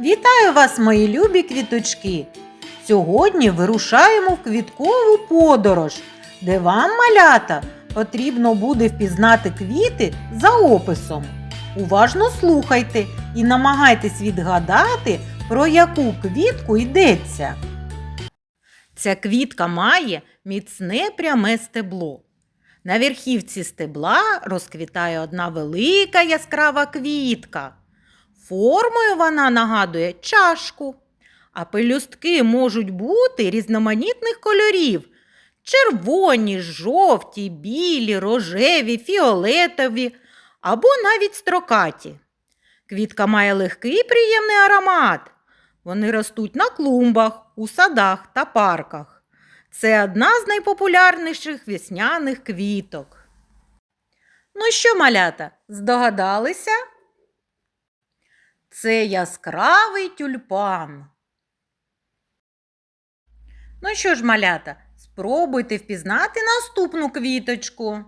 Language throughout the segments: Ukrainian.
Вітаю вас, мої любі квіточки! Сьогодні вирушаємо в квіткову подорож, де вам, малята, потрібно буде впізнати квіти за описом. Уважно слухайте і намагайтесь відгадати, про яку квітку йдеться. Ця квітка має міцне пряме стебло. На верхівці стебла розквітає одна велика яскрава квітка. Формою вона нагадує чашку, а пелюстки можуть бути різноманітних кольорів: червоні, жовті, білі, рожеві, фіолетові або навіть строкаті. Квітка має легкий приємний аромат. Вони ростуть на клумбах, у садах та парках. Це одна з найпопулярніших весняних квіток. Ну що, малята, здогадалися? Це яскравий тюльпан. Ну що ж, малята, спробуйте впізнати наступну квіточку.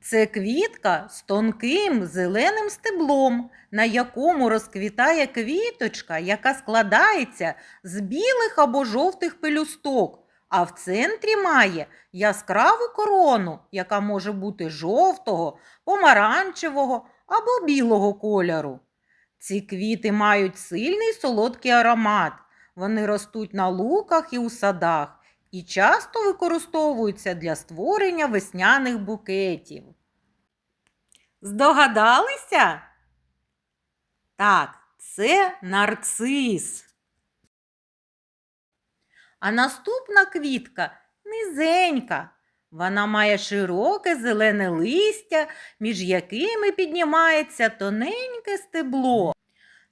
Це квітка з тонким зеленим стеблом, на якому розквітає квіточка, яка складається з білих або жовтих пелюсток, а в центрі має яскраву корону, яка може бути жовтого, помаранчевого або білого кольору. Ці квіти мають сильний солодкий аромат. Вони ростуть на луках і у садах і часто використовуються для створення весняних букетів. Здогадалися? Так, це нарцис. А наступна квітка низенька. Вона має широке зелене листя, між якими піднімається тоненьке стебло.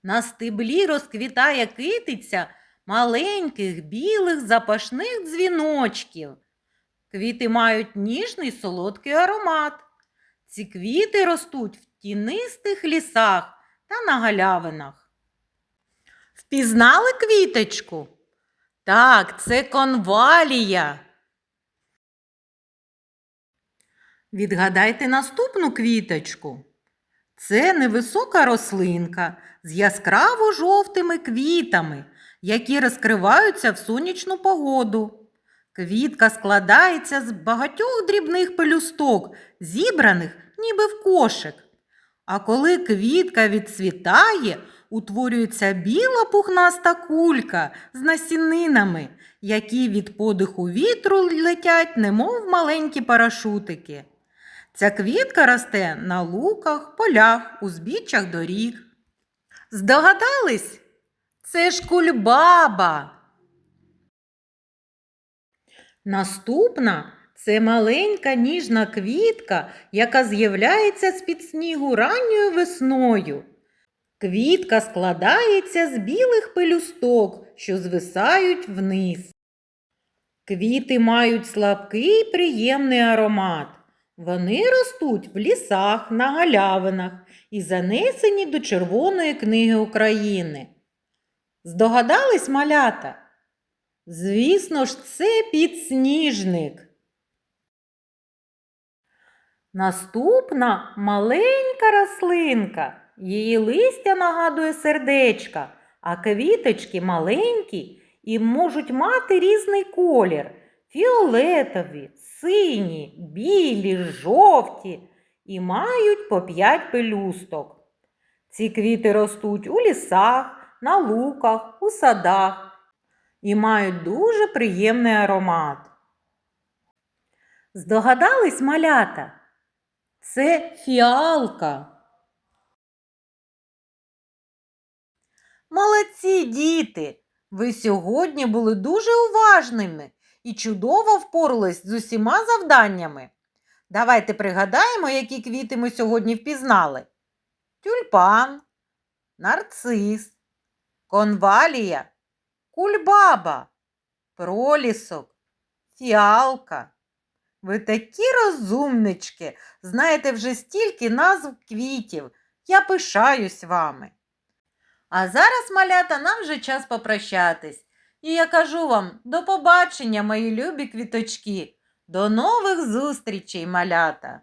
На стеблі розквітає китиця маленьких білих запашних дзвіночків. Квіти мають ніжний солодкий аромат. Ці квіти ростуть в тінистих лісах та на галявинах. Впізнали квіточку? Так, це конвалія. Відгадайте наступну квіточку. Це невисока рослинка з яскраво жовтими квітами, які розкриваються в сонячну погоду. Квітка складається з багатьох дрібних пелюсток, зібраних ніби в кошик. А коли квітка відцвітає, утворюється біла пухнаста кулька з насінинами, які від подиху вітру летять, немов маленькі парашутики. Ця квітка росте на луках, полях, узбіччях доріг. Здогадались? Це ж кульбаба. Наступна це маленька ніжна квітка, яка з'являється з-під снігу ранньою весною. Квітка складається з білих пелюсток, що звисають вниз. Квіти мають слабкий приємний аромат. Вони ростуть в лісах, на галявинах і занесені до Червоної книги України. Здогадались малята? Звісно ж, це підсніжник. Наступна маленька рослинка. Її листя нагадує сердечка, а квіточки маленькі і можуть мати різний колір фіолетові, сині, білі, жовті і мають по п'ять пелюсток. Ці квіти ростуть у лісах, на луках, у садах і мають дуже приємний аромат. Здогадались малята? Це фіалка. Молодці діти! Ви сьогодні були дуже уважними і чудово впорались з усіма завданнями. Давайте пригадаємо, які квіти ми сьогодні впізнали: тюльпан, нарцис, конвалія, кульбаба, пролісок, фіалка. Ви такі розумнички, знаєте вже стільки назв квітів. Я пишаюсь вами. А зараз, малята, нам вже час попрощатись. І я кажу вам до побачення, мої любі квіточки. До нових зустрічей, малята!